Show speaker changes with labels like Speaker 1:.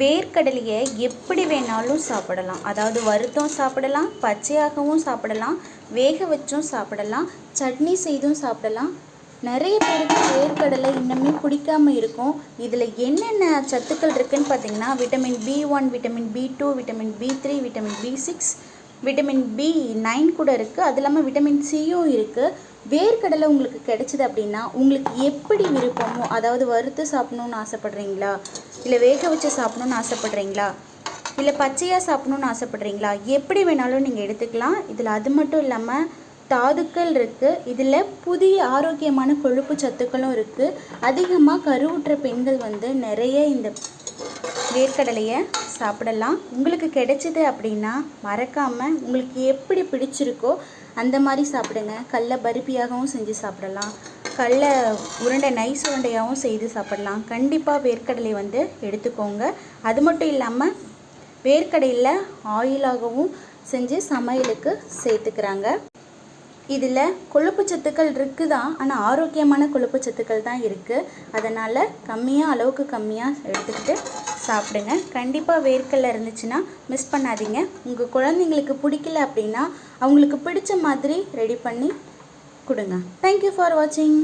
Speaker 1: வேர்க்கடலையை எப்படி வேணாலும் சாப்பிடலாம். அதாவது வறுத்தும் சாப்பிடலாம் பச்சையாகவும் சாப்பிடலாம் வேக வச்சும் சாப்பிடலாம் சட்னி செய்தும் சாப்பிடலாம். நிறைய பேருக்கு வேர்க்கடலை இன்னுமே பிடிக்காம இருக்கும். இதில் என்னென்ன சத்துக்கள் இருக்குதுன்னு பார்த்தீங்கன்னா vitamin B one vitamin B two vitamin B three vitamin B six vitamin B nine கூட இருக்குது அது இல்லாமல் விட்டமின் சியும் இருக்குது வேர்க்கடலை உங்களுக்கு கிடைச்சிது அப்படின்னா உங்களுக்கு எப்படி விருப்பமோ அதாவது வறுத்து சாப்பிடணுன்னு ஆசைப்பட்றீங்களா? இல்லை வேக வச்சு சாப்பிடணுன்னு ஆசைப்பட்றீங்களா? இல்லை பச்சையாக சாப்பிடணுன்னு ஆசைப்பட்றீங்களா? எப்படி வேணாலும் நீங்கள் எடுத்துக்கலாம். இதில் அது மட்டும் இல்லாமல் தாதுக்கள் இருக்குது இதில் புதிய ஆரோக்கியமான கொழுப்பு சத்துக்களும் இருக்குது அதிகமாக கருவுற்ற பெண்கள் வந்து நிறைய இந்த வேர்க்கடலையை சாப்பிடலாம். உங்களுக்கு கிடைச்சிது அப்படின்னா மறக்காமல் உங்களுக்கு எப்படி பிடிச்சிருக்கோ அந்த மாதிரி சாப்பிடுங்க. கடல பருப்பியாகவும் செஞ்சு சாப்பிடலாம். கடல உருண்டை நைஸ் உருண்டையாகவும் செய்து சாப்பிடலாம். கண்டிப்பாக வேர்க்கடலை வந்து எடுத்துக்கோங்க. அது மட்டும் இல்லாமல் வேர்க்கடையில் ஆயிலாகவும் செஞ்சு சமையலுக்கு சேர்த்துக்கிறாங்க. இதில் கொழுப்பு சத்துக்கள் இருக்குது? தான் ஆனால் ஆரோக்கியமான கொழுப்பு சத்துக்கள் தான் இருக்குது அதனால் கம்மியாக அளவுக்கு கம்மியாக எடுத்துக்கிட்டு சாப்பிடுங்க. கண்டிப்பாக வேர்க்கடலை இருந்துச்சுன்னா மிஸ் பண்ணாதீங்க. உங்கள் குழந்தைங்களுக்கு பிடிக்கல அப்படின்னா அவங்களுக்கு பிடிச்ச மாதிரி ரெடி பண்ணி கொடுங்க. தேங்க்யூ ஃபார் வாட்சிங்